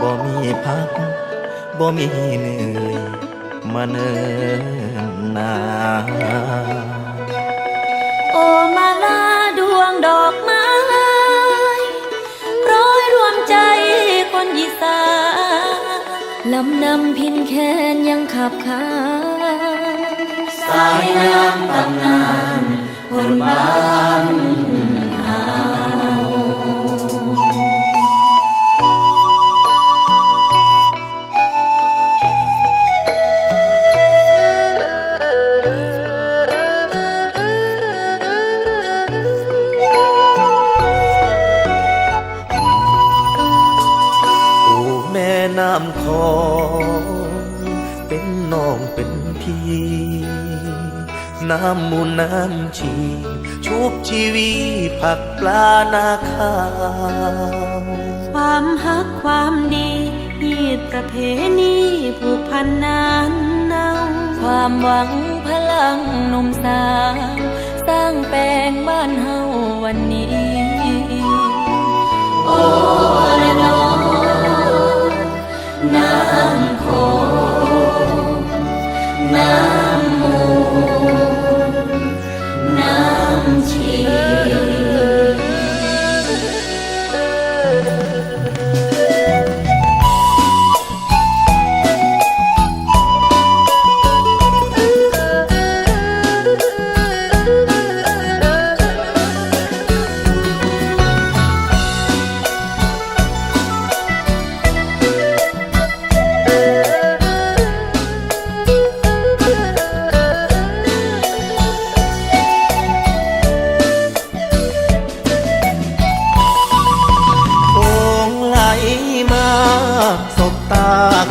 บ่มีพักบ่มีเหนื่อยมาเนินนานโอมาลาดวงดอกไม้ร้อยรวมใจคนยิสาลำนำพินแค้นยังขับขานสายน้ำตำนานคนบ้าน น้ำคองเป็นน้องเป็นพี่ น้ำมูลน้ำชี ชุบชีวีผักปลานาข้าวความฮักความดีฮีดประเพณีผูกพันนานเนาความหวังพลังหนุ่มสาวสร้างแปลงบ้านเฮาวันนี้ โอ้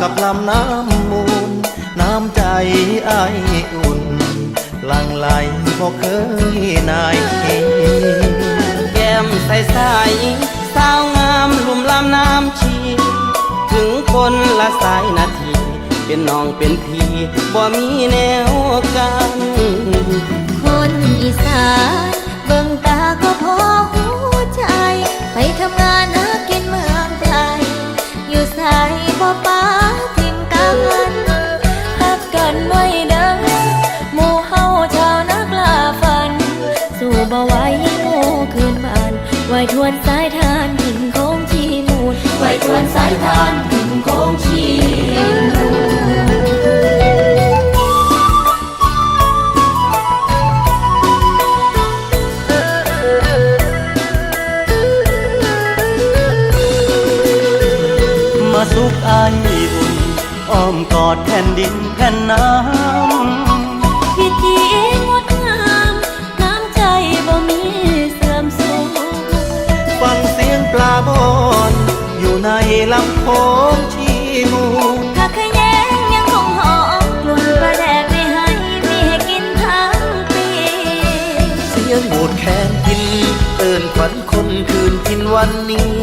กับลำน้ำมูล น้ำใจไออุ่น หลังไหลบ่เคยนายเองแก้มใสใสสาวงามลุ่มลำน้ำชี ถึงคนละสายนาที เป็นน้องเป็นพี่บ่มีแนวกัน คนอีสาน บ่ไหวโง่คืนบานไหวทวนสายทานถึงโค้งชีมูลไหวทวนสายทานถึงโค้งชีมูลมาสุขไออุ่นอ้อมกอดแผ่นดินแผ่นน้ำำโพงชีมูถ้าขยงยังคงหอมกลุ่นประแดกไม่ให้มีให้กินทั้งปีเสียงโหดแคนกินเตือนขวัญคนคืนกินวันนี้